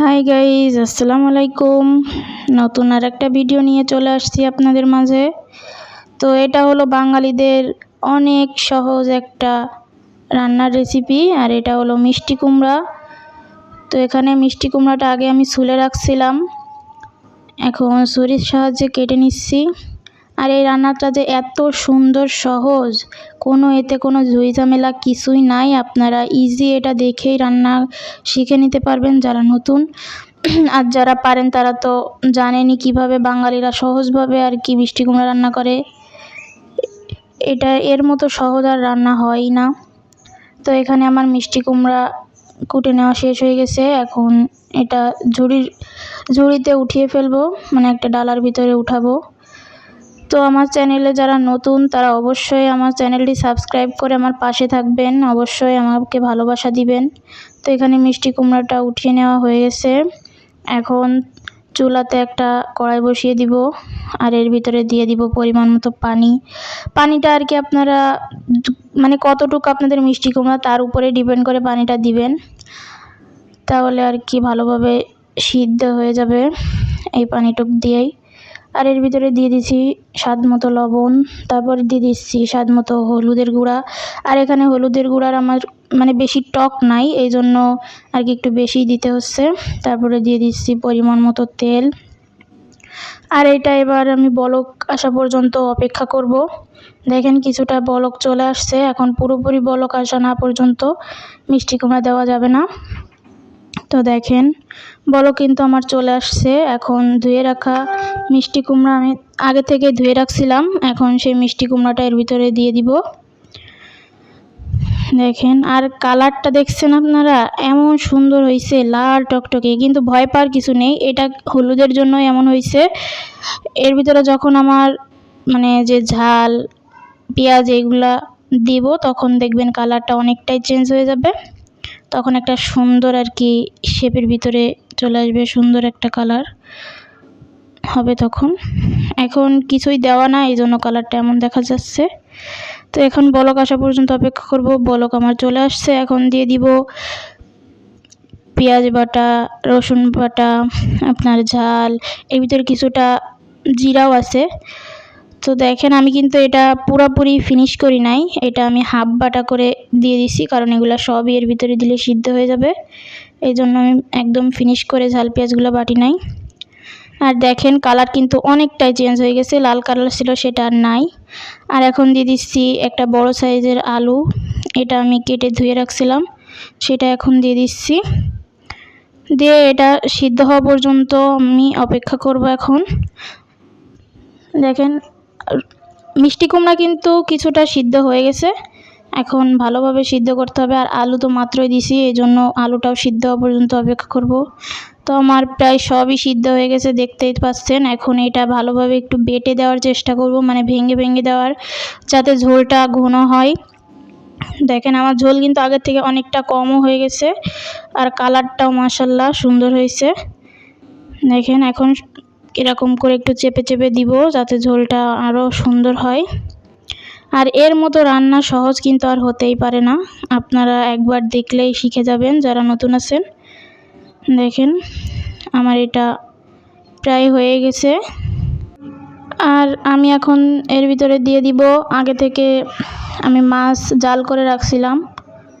Hi guys আসসালামু আলাইকুম নতুন আর একটা ভিডিও নিয়ে চলে আসছি আপনাদের মাঝে। তো এটা হলো বাঙালিদের অনেক সহজ একটা রান্নার রেসিপি আর এটা হলো মিষ্টি কুমড়া। তো এখানে মিষ্টি কুমড়াটা আগে আমি ছুলে রাখছিলাম। এখন ছুরির সাহায্যে কেটে নিচ্ছি। আর এই রান্নাটা যে এত সুন্দর, সহজ, কোনো এতে কোনো ঝামেলা কিছুই নাই। আপনারা ইজি এটা দেখেই রান্না শিখে নিতে পারবেন যারা নতুন। আর যারা পারেন তারা তো জানেনই কীভাবে বাঙালিরা সহজভাবে আর কি মিষ্টি কুমড়া রান্না করে। এটা এর মতো সহজ আর রান্না হয়ই না। তো এখানে আমার মিষ্টি কুমড়া কুটে নেওয়া শেষ হয়ে গেছে। এখন এটা ঝুড়ির, ঝুড়িতে উঠিয়ে ফেলব মানে একটা ডালার ভিতরে উঠাবো। তো আমার চ্যানেলে যারা নতুন, তারা অবশ্যই আমার চ্যানেলটি সাবস্ক্রাইব করে আমার পাশে থাকবেন। অবশ্যই আমাকে ভালোবাসা দিবেন। তো এখানে মিষ্টি কুমড়াটা উঠিয়ে নেওয়া হয়ে গেছে। এখন চুলাতে একটা কড়াই বসিয়ে দিব আর এর ভিতরে দিয়ে দিব পরিমাণ মতো পানি। পানিটা আর কি আপনারা মানে কতটুকু আপনাদের মিষ্টি কুমড়া, তার উপরে ডিপেন্ড করে পানিটা দিবেন। তাহলে আর কি ভালোভাবে সিদ্ধ হয়ে যাবে। এই পানিটুক দিয়েই আর এর ভিতরে দিয়ে দিচ্ছি স্বাদ মতো লবণ, তারপর দিয়ে দিচ্ছি স্বাদ মতো হলুদের গুঁড়া। আর এখানে হলুদের গুঁড়ার আমার মানে বেশি টক নাই এই জন্য আর কি একটু বেশি দিতে হচ্ছে। তারপরে দিয়ে দিচ্ছি পরিমাণ মতো তেল। আর এটা এবার আমি বলক আসা পর্যন্ত অপেক্ষা করব। দেখেন কিছুটা বলক চলে আসছে, এখন পুরোপুরি বলক আসা না পর্যন্ত মিষ্টি কুমড়া দেওয়া যাবে না। তো দেখেন বলো কিন্তু আমার চলে আসছে, এখন ধুয়ে রাখা মিষ্টি কুমড়া আমি আগে থেকে ধুয়ে রাখছিলাম। এখন সেই মিষ্টি কুমড়াটা এর ভিতরে দিয়ে দিব। দেখেন, আর কালারটা দেখছেন আপনারা? এমন সুন্দর হয়েছে লাল টকটকে। কিন্তু ভয় পাওয়ার কিছু নেই, এটা হলুদের জন্য এমন হয়েছে এর ভিতরে যখন আমার মানে যে ঝাল, পেঁয়াজ এগুলা দিব, তখন দেখবেন কালারটা অনেকটাই চেঞ্জ হয়ে যাবে। তখন একটা সুন্দর আর কি শেপের ভিতরে চলে আসবে, সুন্দর একটা কালার। হবে তখন। এখন কিছুই দেওয়া না, এই জন্য কালারটা এমন দেখা যাচ্ছে। তো এখন বলক আসা পর্যন্ত অপেক্ষা করব, বলক আমার চলে আসছে। এখন দিয়ে দিব পেঁয়াজ বাটা, রসুন বাটা, আপনার ঝাল, এর ভিতরে কিছুটা জিরাও আছে। তো দেখেন আমি কিন্তু এটা পুরোপুরি ফিনিশ করি নাই, এটা আমি হাফ বাটা করে দিয়ে দিছি, কারণ এগুলো সবই এর ভিতরে দিলে সিদ্ধ হয়ে যাবে। এই জন্য আমি একদম ফিনিশ করে ঝাল পেঁয়াজগুলো বাটি নাই। আর দেখেন কালার কিন্তু অনেকটাই চেঞ্জ হয়ে গেছে, লাল কালার ছিল সেটা আর নাই। আর এখন দিয়ে দিচ্ছি একটা বড় সাইজের আলু, এটা আমি কেটে ধুয়ে রাখছিলাম, সেটা এখন দিয়ে দিচ্ছি। দিয়ে এটা সিদ্ধ হওয়া পর্যন্ত আমি অপেক্ষা করব এখন। দেখেন, মিষ্টি কুমড়া কিন্তু কিছুটা সিদ্ধ হয়ে গেছে, এখন ভালোভাবে সিদ্ধ করতে হবে। আর আলু তো মাত্রই দিছি এই জন্য আলুটাও সিদ্ধ হওয়া পর্যন্ত অপেক্ষা করব। তো আমার প্রায় সবই সিদ্ধ হয়ে গেছে, দেখতেই পাচ্ছেন। এখন এটা ভালোভাবে একটু বেটে দেওয়ার চেষ্টা করব মানে ভেঙে ভেঙে দেওয়ার, যাতে ঝোলটা ঘন হয়। দেখেন আমার ঝোল কিন্তু আগের থেকে অনেকটা কমও হয়ে গেছে, আর কালারটাও মাসাল্লাহ সুন্দর হয়েছে। দেখেন এখন এরকম করে একটু চেপে চেপে দিব, যাতে ঝোলটা আরও সুন্দর হয়। আর এর মতো রান্না সহজ কিন্তু আর হতেই পারে না। আপনারা একবার দেখলেই শিখে যাবেন, যারা নতুন আছেন। দেখেন, আমার এটা প্রায় হয়ে গেছে। আর আমি এখন এর ভিতরে দিয়ে দিব, আগে থেকে আমি মাছ জাল করে রাখছিলাম,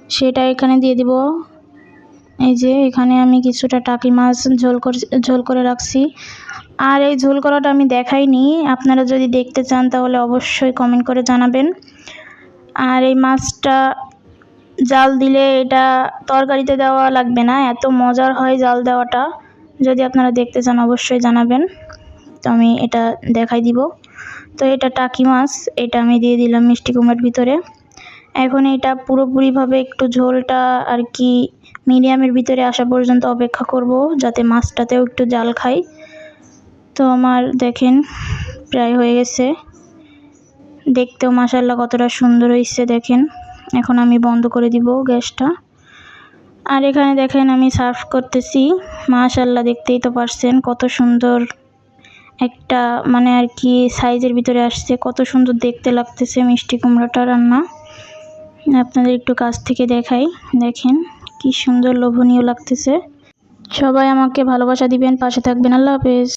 সেটা এখানে দিয়ে দিব। এই যে, এখানে আমি কিছুটা টাকি মাছ ঝোল করে ঝোল করে রাখছি। আর এই ঝোল করাটা আমি দেখাইনি, আপনারা যদি দেখতে চান তাহলে অবশ্যই কমেন্ট করে জানাবেন। আর এই মাছটা জাল দিলে এটা তরকারিতে দেওয়া লাগবে না, এত মজার হয় জাল দেওয়াটা। যদি আপনারা দেখতে চান, অবশ্যই জানাবেন। তো আমি এটা দেখাই দিব। তো এটা টাকি মাছ, এটা আমি দিয়ে দিলাম মিষ্টি কুমড়ার ভিতরে। এখন এটা পুরোপুরিভাবে একটু ঝোলটা আর কি মিডিয়ামের ভিতরে আসা পর্যন্ত অপেক্ষা করব, যাতে মাছটাতেও একটু জাল খাই। তো আমার দেখেন, প্রায় হয়ে গেছে। দেখতেও মাসাল্লাহ কতটা সুন্দর হয়েছে, দেখেন। এখন আমি বন্ধ করে দিব গ্যাসটা। আর এখানে দেখেন আমি সার্ভ করতেছি। মাশাল্লাহ দেখতেই তো পারছেন কত সুন্দর একটা মানে আর কি, সাইজের ভিতরে আসছে। কত সুন্দর দেখতে লাগতেছে মিষ্টি কুমড়োটা রান্না। আপনাদের একটু কাছ থেকে দেখাই। দেখেন কি সুন্দর লোভনীয় লাগতেছে। সবাই আমাকে ভালোবাসা দিবেন, পাশে থাকবেন। আল্লাহ হাফেজ।